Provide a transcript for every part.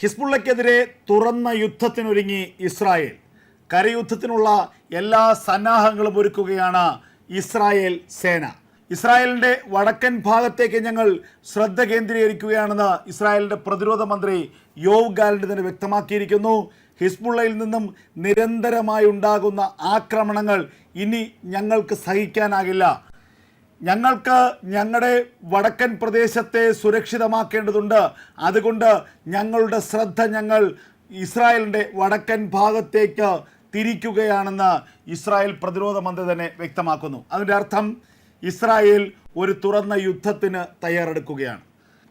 ഹിസ്ബുള്ളയ്ക്കെതിരെ തുറന്ന യുദ്ധത്തിനൊരുങ്ങി ഇസ്രായേൽ. കരയുദ്ധത്തിനുള്ള എല്ലാ സന്നാഹങ്ങളും ഒരുക്കുകയാണ് ഇസ്രായേൽ സേന. ഇസ്രായേലിന്റെ വടക്കൻ ഭാഗത്തേക്ക് ഞങ്ങൾ ശ്രദ്ധ കേന്ദ്രീകരിക്കുകയാണെന്ന് ഇസ്രായേലിന്റെ പ്രതിരോധ മന്ത്രി യോവ് ഗാലന്റ് തന്നെ വ്യക്തമാക്കിയിരിക്കുന്നു. ഹിസ്ബുള്ളയിൽ നിന്നും നിരന്തരമായി ഉണ്ടാകുന്ന ആക്രമണങ്ങൾ ഇനി ഞങ്ങൾക്ക് സഹിക്കാനാകില്ല. ഞങ്ങൾക്ക് ഞങ്ങളുടെ വടക്കൻ പ്രദേശത്തെ സുരക്ഷിതമാക്കേണ്ടതുണ്ട്. അതുകൊണ്ട് ഞങ്ങളുടെ ശ്രദ്ധ ഞങ്ങൾ ഇസ്രായേലിന്റെ വടക്കൻ ഭാഗത്തേക്ക് തിരിക്കുകയാണെന്ന് ഇസ്രായേൽ പ്രതിരോധ മന്ത്രി തന്നെ വ്യക്തമാക്കുന്നു. അതിന്റെ അർത്ഥം ഇസ്രായേൽ ഒരു തുറന്ന യുദ്ധത്തിന് തയ്യാറെടുക്കുകയാണ്.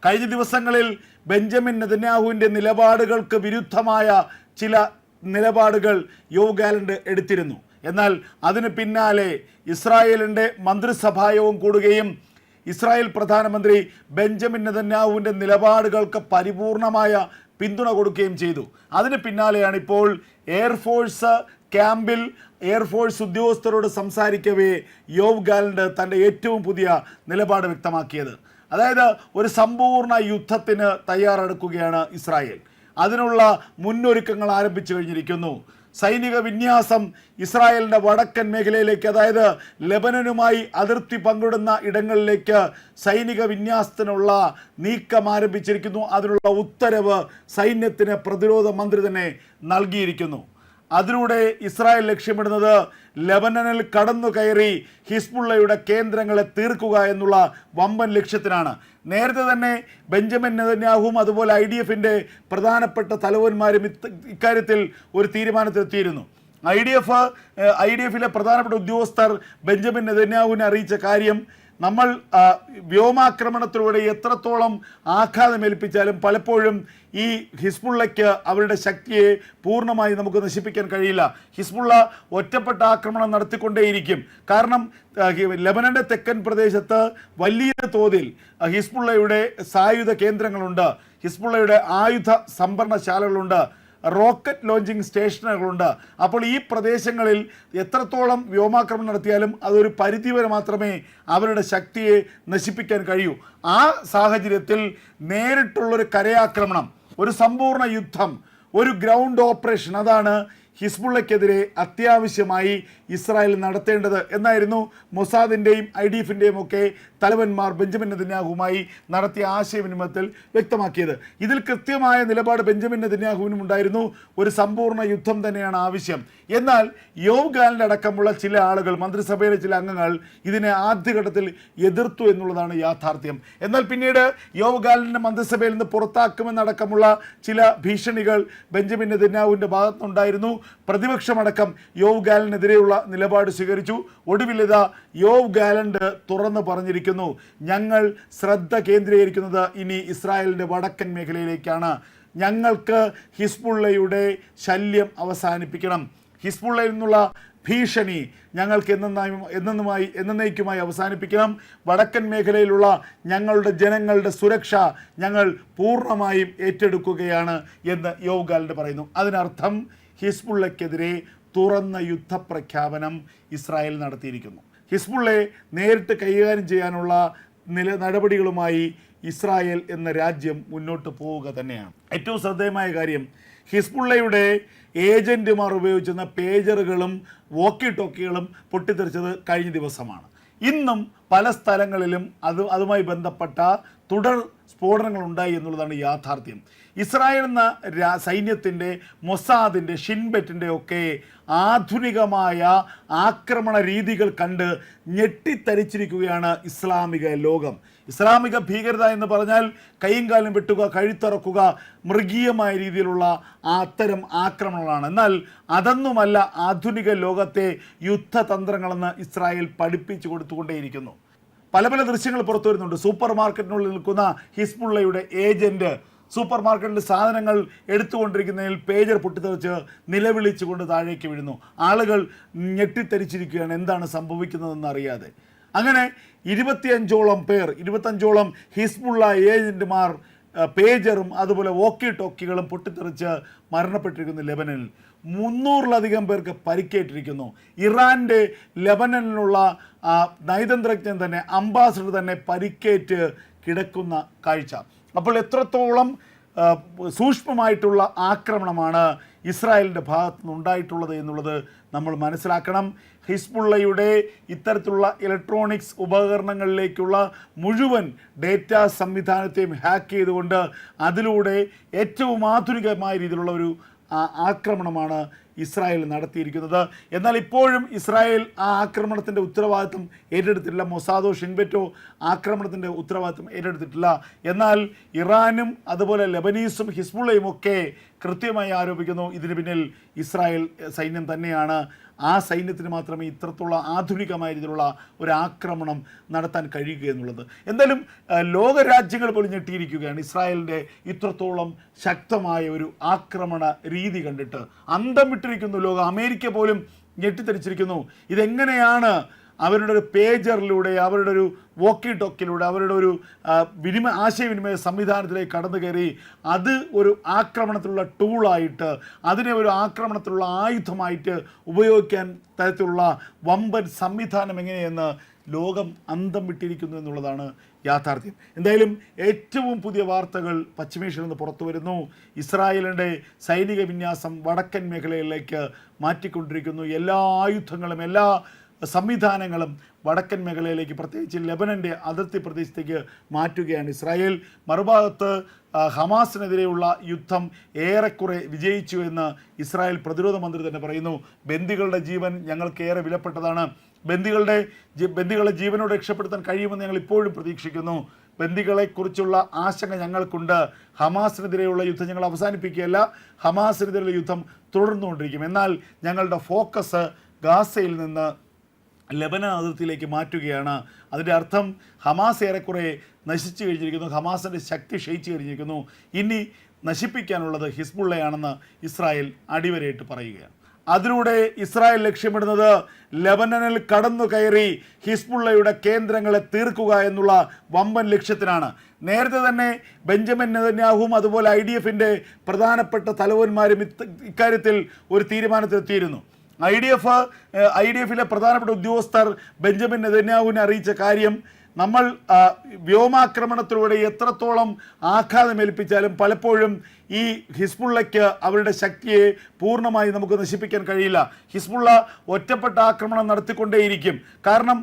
കഴിഞ്ഞ ദിവസങ്ങളിൽ ബെഞ്ചമിൻ നെതന്യാഹുവിന്റെ നിലപാടുകൾക്ക് വിരുദ്ധമായ ചില നിലപാടുകൾ യോഗാലൻഡ് എടുത്തിരുന്നു. എന്നാൽ അതിന് പിന്നാലെ ഇസ്രായേലിന്റെ മന്ത്രിസഭായോഗം കൂടുകയും ഇസ്രായേൽ പ്രധാനമന്ത്രി ബെഞ്ചമിൻ നെതന്യാഹുവിന്റെ നിലപാടുകൾക്ക് പരിപൂർണമായ പിന്തുണ കൊടുക്കുകയും ചെയ്തു. അതിന് പിന്നാലെയാണ് ഇപ്പോൾ എയർഫോഴ്സ് ക്യാമ്പിൽ എയർഫോഴ്സ് ഉദ്യോഗസ്ഥരോട് സംസാരിക്കവേ യോവ് ഗാലൻഡ് തന്റെ ഏറ്റവും പുതിയ നിലപാട് വ്യക്തമാക്കിയത്. അതായത് ഒരു സമ്പൂർണ യുദ്ധത്തിന് തയ്യാറെടുക്കുകയാണ് ഇസ്രായേൽ. അതിനുള്ള മുന്നൊരുക്കങ്ങൾ ആരംഭിച്ചു കഴിഞ്ഞിരിക്കുന്നു. സൈനിക വിന്യാസം ഇസ്രായേലിന്റെ വടക്കൻ മേഖലയിലേക്ക് അതായത് ലെബനനുമായി അതിർത്തി പങ്കിടുന്ന ഇടങ്ങളിലേക്ക് സൈനിക വിന്യാസത്തിനുള്ള നീക്കം ആരംഭിച്ചിരിക്കുന്നു. അതിനുള്ള ഉത്തരവ് സൈന്യത്തിന് പ്രതിരോധ മന്ത്രി തന്നെ നൽകിയിരിക്കുന്നു. അതിലൂടെ ഇസ്രായേൽ ലക്ഷ്യമിടുന്നത് ലെബനനിൽ കടന്നു കയറി ഹിസ്ബുള്ളയുടെ കേന്ദ്രങ്ങളെ തീർക്കുക എന്നുള്ള വമ്പൻ ലക്ഷ്യത്തിനാണ്. നേരത്തെ തന്നെ ബെഞ്ചമിൻ നെതന്യാഹുവും അതുപോലെ ഐ ഡി എഫിന്റെ പ്രധാനപ്പെട്ട തലവന്മാരും ഇക്കാര്യത്തിൽ ഒരു തീരുമാനത്തിലെത്തിയിരുന്നു. I D F I D എഫിലെ പ്രധാനപ്പെട്ട ഉദ്യോഗസ്ഥർ ബെഞ്ചമിൻ നെതന്യാഹുവിനെ അറിയിച്ച കാര്യം നമ്മൾ വ്യോമാക്രമണത്തിലൂടെ എത്രത്തോളം ആഘാതമേൽപ്പിച്ചാലും പലപ്പോഴും ഈ ഹിസ്ബുള്ളയ്ക്ക് അവരുടെ ശക്തിയെ പൂർണമായി നമുക്ക് നശിപ്പിക്കാൻ കഴിയില്ല. ഹിസ്ബുള്ള ഒറ്റപ്പെട്ട ആക്രമണം നടത്തിക്കൊണ്ടേയിരിക്കും. കാരണം ലബനന്റെ തെക്കൻ പ്രദേശത്ത് വലിയ തോതിൽ ഹിസ്ബുള്ളയുടെ സായുധ കേന്ദ്രങ്ങളുണ്ട്. ഹിസ്ബുള്ളയുടെ ആയുധ സംഭരണശാലകളുണ്ട്. Rocket launching സ്റ്റേഷനുകളുണ്ട്. അപ്പോൾ ഈ പ്രദേശങ്ങളിൽ എത്രത്തോളം വ്യോമാക്രമണം നടത്തിയാലും അതൊരു പരിധിവരെ മാത്രമേ അവരുടെ ശക്തിയെ നശിപ്പിക്കാൻ കഴിയൂ. ആ സാഹചര്യത്തിൽ നേരിട്ടുള്ളൊരു കരയാക്രമണം ഒരു സമ്പൂർണ യുദ്ധം ഒരു ഗ്രൗണ്ട് ഓപ്പറേഷൻ അതാണ് ഹിസ്ബുള്ളയ്ക്കെതിരെ അത്യാവശ്യമായി ഇസ്രായേൽ നടത്തേണ്ടത്. എന്നായിരുന്നു മൊസാദിന്റെയും ഐ ഡി എഫിന്റെയും ഒക്കെ തലവന്മാർ ബെഞ്ചമിൻ നെതന്യാഹുവുമായി നടത്തിയ ആശയവിനിമയത്തിൽ വ്യക്തമാക്കിയത്. ഇതിൽ കൃത്യമായ നിലപാട് ബെഞ്ചമിൻ നെതന്യാഹുവിനും ഉണ്ടായിരുന്നു. ഒരു സമ്പൂർണ യുദ്ധം തന്നെയാണ് ആവശ്യം എന്നാൽ യോവ് അടക്കമുള്ള ചില ആളുകൾ മന്ത്രിസഭയിലെ ചില അംഗങ്ങൾ ഇതിനെ ആദ്യഘട്ടത്തിൽ എതിർത്തു എന്നുള്ളതാണ് യാഥാർത്ഥ്യം. എന്നാൽ പിന്നീട് യോവ് ഗാലിന്റെ മന്ത്രിസഭയിൽ നിന്ന് പുറത്താക്കുമെന്നടക്കമുള്ള ചില ഭീഷണികൾ ബെഞ്ചമിൻ നെതന്യാഹുവിന്റെ ഭാഗത്തുനിന്നുണ്ടായിരുന്നു. പ്രതിപക്ഷമടക്കം യോവ് ഗാലിനെതിരെയുള്ള നിലപാട് സ്വീകരിച്ചു. ഒടുവിലിത യോവ് ഗാലൻഡ് തുറന്നു പറഞ്ഞിരിക്കുന്നു ഞങ്ങൾ ശ്രദ്ധ കേന്ദ്രീകരിക്കുന്നത് ഇനി ഇസ്രായേലിന്റെ വടക്കൻ മേഖലയിലേക്കാണ്. ഞങ്ങൾക്ക് ഹിസ്ബുള്ളയുടെ ശല്യം അവസാനിപ്പിക്കണം. ഹിസ്ബുള്ളയിൽ നിന്നുള്ള ഭീഷണി ഞങ്ങൾക്ക് എന്നെന്നായും എന്നെന്നുമായി എന്നേക്കുമായി അവസാനിപ്പിക്കണം. വടക്കൻ മേഖലയിലുള്ള ഞങ്ങളുടെ ജനങ്ങളുടെ സുരക്ഷ ഞങ്ങൾ പൂർണമായും ഏറ്റെടുക്കുകയാണ് എന്ന് യോഗാലിന്റെ പറയുന്നു. അതിനർത്ഥം ഹിസ്ബുള്ളയ്ക്കെതിരെ തുറന്ന യുദ്ധപ്രഖ്യാപനം ഇസ്രായേൽ നടത്തിയിരിക്കുന്നു. ഹിസ്ബുള്ളയെ നേരിട്ട് കൈകാര്യം ചെയ്യാനുള്ള നില നടപടികളുമായി ഇസ്രായേൽ എന്ന രാജ്യം മുന്നോട്ട് പോവുക തന്നെയാണ്. ഏറ്റവും ശ്രദ്ധേയമായ കാര്യം ഹിസ്ബുള്ളയുടെ ഏജന്റുമാർ ഉപയോഗിച്ചിരുന്ന പേജറുകളും വോക്കി ടോക്കികളും പൊട്ടിത്തെറിച്ചത് കഴിഞ്ഞ ദിവസമാണ്. ഇന്നും പല സ്ഥലങ്ങളിലും അത് അതുമായി ബന്ധപ്പെട്ട തുടർ സ്ഫോടനങ്ങൾ ഉണ്ടായി എന്നുള്ളതാണ് യാഥാർത്ഥ്യം. ഇസ്രായേൽ എന്ന രാ സൈന്യത്തിന്റെ മൊസാദിന്റെ ഷിൻബെറ്റിന്റെ ഒക്കെ ആധുനികമായ ആക്രമണ രീതികൾ കണ്ട് ഞെട്ടിത്തരിച്ചിരിക്കുകയാണ് ഇസ്ലാമിക ലോകം. ഇസ്ലാമിക ഭീകരത എന്ന് പറഞ്ഞാൽ കൈയും കാലും വെട്ടുക കഴുത്തിറക്കുക മൃഗീയമായ രീതിയിലുള്ള അത്തരം ആക്രമണങ്ങളാണ്. എന്നാൽ അതൊന്നുമല്ല ആധുനിക ലോകത്തെ യുദ്ധതന്ത്രങ്ങളെന്ന് ഇസ്രായേൽ പഠിപ്പിച്ചു കൊടുത്തുകൊണ്ടേയിരിക്കുന്നു. പല പല ദൃശ്യങ്ങൾ പുറത്തു വരുന്നുണ്ട്. സൂപ്പർ മാർക്കറ്റിനുള്ളിൽ നിൽക്കുന്ന ഹിസ്ബുള്ളയുടെ ഏജന്റ് സൂപ്പർ മാർക്കറ്റിൽ സാധനങ്ങൾ എടുത്തുകൊണ്ടിരിക്കുന്നതിൽ പേജർ പൊട്ടിത്തെറിച്ച് നിലവിളിച്ചുകൊണ്ട് താഴേക്ക് വീഴുന്നു. ആളുകൾ ഞെട്ടിത്തെരിച്ചിരിക്കുകയാണ് എന്താണ് സംഭവിക്കുന്നതെന്ന് അറിയാതെ. അങ്ങനെ ഇരുപത്തിയഞ്ചോളം പേർ ഇരുപത്തഞ്ചോളം ഹിസ്ബുള്ള ഏജന്റുമാർ പേജറും അതുപോലെ വോക്കി ടോക്കികളും പൊട്ടിത്തെറിച്ച് മരണപ്പെട്ടിരിക്കുന്നു ലെബനനിൽ. മുന്നൂറിലധികം പേർക്ക് പരിക്കേറ്റിരിക്കുന്നു. ഇറാന്റെ ലെബനനിലുള്ള നയതന്ത്രജ്ഞൻ തന്നെ അംബാസഡർ തന്നെ പരിക്കേറ്റ് കിടക്കുന്ന കാഴ്ച. അപ്പോൾ എത്രത്തോളം സൂക്ഷ്മമായിട്ടുള്ള ആക്രമണമാണ് ഇസ്രായേലിന്റെ ഭാഗത്തു നിന്നുണ്ടായിട്ടുള്ളത് എന്നുള്ളത് നമ്മൾ മനസ്സിലാക്കണം. ഹിസ്ബുള്ളയുടെ ഇത്തരത്തിലുള്ള ഇലക്ട്രോണിക്സ് ഉപകരണങ്ങളിലേക്കുള്ള മുഴുവൻ ഡേറ്റ സംവിധാനത്തെയും ഹാക്ക് ചെയ്തുകൊണ്ട് അതിലൂടെ ഏറ്റവും ആധുനികമായ രീതിയിലുള്ള ഒരു ആക്രമണമാണ് ഇസ്രായേൽ നടത്തിയിരിക്കുന്നത്. എന്നാൽ ഇപ്പോഴും ഇസ്രായേൽ ആ ആക്രമണത്തിന്റെ ഉത്തരവാദിത്വം ഏറ്റെടുത്തിട്ടില്ല. മൊസാദോ ഷിൻബെറ്റോ ആക്രമണത്തിന്റെ ഉത്തരവാദിത്വം ഏറ്റെടുത്തിട്ടില്ല. എന്നാൽ ഇറാനും അതുപോലെ ലെബനീസും ഹിസ്ബുള്ളയും ഒക്കെ കൃത്യമായി ആരോപിക്കുന്നു. ഇതിന് പിന്നിൽ ഇസ്രായേൽ സൈന്യം തന്നെയാണ്. ആ സൈന്യത്തിന് മാത്രമേ ഇത്രത്തോളം ആധുനികമായ രീതിയിലുള്ള ഒരു ആക്രമണം നടത്താൻ കഴിയുക എന്നുള്ളത്. എന്തായാലും ലോകരാജ്യങ്ങൾ പോലും ഞെട്ടിയിരിക്കുകയാണ്. ഇസ്രായേലിന്റെ ഇത്രത്തോളം ശക്തമായ ഒരു ആക്രമണ രീതി കണ്ടിട്ട് അന്തം വിട്ടിരിക്കുന്നു ലോകം. അമേരിക്ക പോലും ഞെട്ടിത്തെറിച്ചിരിക്കുന്നു. ഇതെങ്ങനെയാണ് അവരുടെ ഒരു പേജറിലൂടെ അവരുടെ ഒരു വോക്കി ടോക്കിലൂടെ അവരുടെ ഒരു വിനിമ വിനിമയ ആശയവിനിമയ സംവിധാനത്തിലേക്ക് കടന്നു കയറി അത് ഒരു ആക്രമണത്തിലുള്ള ടൂളായിട്ട് അതിനെ ഒരു ആക്രമണത്തിലുള്ള ആയുധമായിട്ട് ഉപയോഗിക്കാൻ തരത്തിലുള്ള വമ്പൻ സംവിധാനം എങ്ങനെയെന്ന് ലോകം അന്തം വിട്ടിരിക്കുന്നു എന്നുള്ളതാണ് യാഥാർത്ഥ്യം. എന്തായാലും ഏറ്റവും പുതിയ വാർത്തകൾ പശ്ചിമേഷ്യയിൽ നിന്ന് പുറത്തു വരുന്നു. ഇസ്രായേലിന്റെ സൈനിക വിന്യാസം വടക്കൻ മേഖലയിലേക്ക് മാറ്റിക്കൊണ്ടിരിക്കുന്നു. എല്ലാ ആയുധങ്ങളും എല്ലാ സംവിധാനങ്ങളും വടക്കൻ മേഖലയിലേക്ക് പ്രത്യേകിച്ച് ലെബനന്റെ അതിർത്തി പ്രദേശത്തേക്ക് മാറ്റുകയാണ് ഇസ്രായേൽ. മറുഭാഗത്ത് ഹമാസിനെതിരെയുള്ള യുദ്ധം ഏറെക്കുറെ വിജയിച്ചു എന്ന് ഇസ്രായേൽ പ്രതിരോധ മന്ത്രി തന്നെ പറയുന്നു. ബന്ദികളുടെ ജീവൻ ഞങ്ങൾക്ക് ഏറെ വിലപ്പെട്ടതാണ്. ബന്ദികളുടെ ബന്ദികളെ ജീവനോട് രക്ഷപ്പെടുത്താൻ കഴിയുമെന്ന് ഞങ്ങൾ ഇപ്പോഴും പ്രതീക്ഷിക്കുന്നു. ബന്ദികളെക്കുറിച്ചുള്ള ആശങ്ക ഞങ്ങൾക്കുണ്ട്. ഹമാസിനെതിരെയുള്ള യുദ്ധം ഞങ്ങൾ അവസാനിപ്പിക്കുകയല്ല ഹമാസിനെതിരെയുള്ള യുദ്ധം തുടർന്നുകൊണ്ടിരിക്കും. എന്നാൽ ഞങ്ങളുടെ ഫോക്കസ് ഗാസയിൽ നിന്ന് ലെബനൻ അതിർത്തിയിലേക്ക് മാറ്റുകയാണ്. അതിന്റെ അർത്ഥം ഹമാസ് ഏറെക്കുറെ നശിച്ചു കഴിഞ്ഞിരിക്കുന്നു. ഹമാസിന്റെ ശക്തി ക്ഷയിച്ചു കഴിഞ്ഞിരിക്കുന്നു. ഇനി നശിപ്പിക്കാനുള്ളത് ഹിസ്ബുള്ളയാണെന്ന് ഇസ്രായേൽ അടിവരയിട്ട് പറയുകയാണ്. അതിലൂടെ ഇസ്രായേൽ ലക്ഷ്യമിടുന്നത് ലബനനിൽ കടന്നു കയറി ഹിസ്ബുള്ളയുടെ കേന്ദ്രങ്ങളെ തീർക്കുക എന്നുള്ള വമ്പൻ ലക്ഷ്യത്തിനാണ്. നേരത്തെ തന്നെ ബെഞ്ചമിൻ നെതന്യാഹുവും അതുപോലെ ഐ ഡി എഫിന്റെ പ്രധാനപ്പെട്ട തലവന്മാരും ഇക്കാര്യത്തിൽ ഒരു തീരുമാനത്തിലെത്തിയിരുന്നു. I D F I D എഫിലെ പ്രധാനപ്പെട്ട ഉദ്യോഗസ്ഥർ ബെഞ്ചമിൻ നെതന്യാഹുവിനെ അറിയിച്ച കാര്യം നമ്മൾ വ്യോമാക്രമണത്തിലൂടെ എത്രത്തോളം ആഘാതമേൽപ്പിച്ചാലും പലപ്പോഴും ഈ ഹിസ്ബുള്ളയ്ക്ക് അവരുടെ ശക്തിയെ പൂർണമായി നമുക്ക് നശിപ്പിക്കാൻ കഴിയില്ല. ഹിസ്ബുള്ള ഒറ്റപ്പെട്ട ആക്രമണം നടത്തിക്കൊണ്ടേയിരിക്കും. കാരണം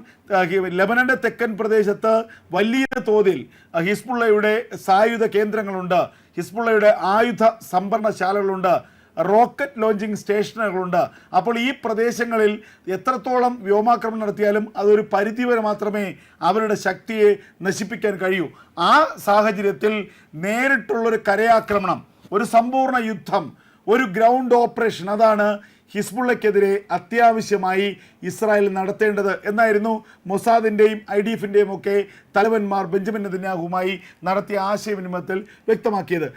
ലബനന്റെ തെക്കൻ പ്രദേശത്ത് വലിയ തോതിൽ ഹിസ്ബുള്ളയുടെ സായുധ കേന്ദ്രങ്ങളുണ്ട്. ഹിസ്ബുള്ളയുടെ ആയുധ സംഭരണശാലകളുണ്ട്. Rocket launching സ്റ്റേഷനുകളുണ്ട്. അപ്പോൾ ഈ പ്രദേശങ്ങളിൽ എത്രത്തോളം വ്യോമാക്രമണം നടത്തിയാലും അതൊരു പരിധിവരെ മാത്രമേ അവരുടെ ശക്തിയെ നശിപ്പിക്കാൻ കഴിയൂ. ആ സാഹചര്യത്തിൽ നേരിട്ടുള്ളൊരു കരയാക്രമണം ഒരു സമ്പൂർണ യുദ്ധം ഒരു ഗ്രൗണ്ട് ഓപ്പറേഷൻ അതാണ് ഹിസ്ബുള്ളയ്ക്കെതിരെ അത്യാവശ്യമായി ഇസ്രായേൽ നടത്തേണ്ടത് എന്നായിരുന്നു മൊസാദിന്റെയും ഐ ഡി എഫിന്റെയും ഒക്കെ തലവന്മാർ ബെഞ്ചമിൻ നെതന്യാഹുമായി നടത്തിയ ആശയവിനിമയത്തിൽ വ്യക്തമാക്കിയത്.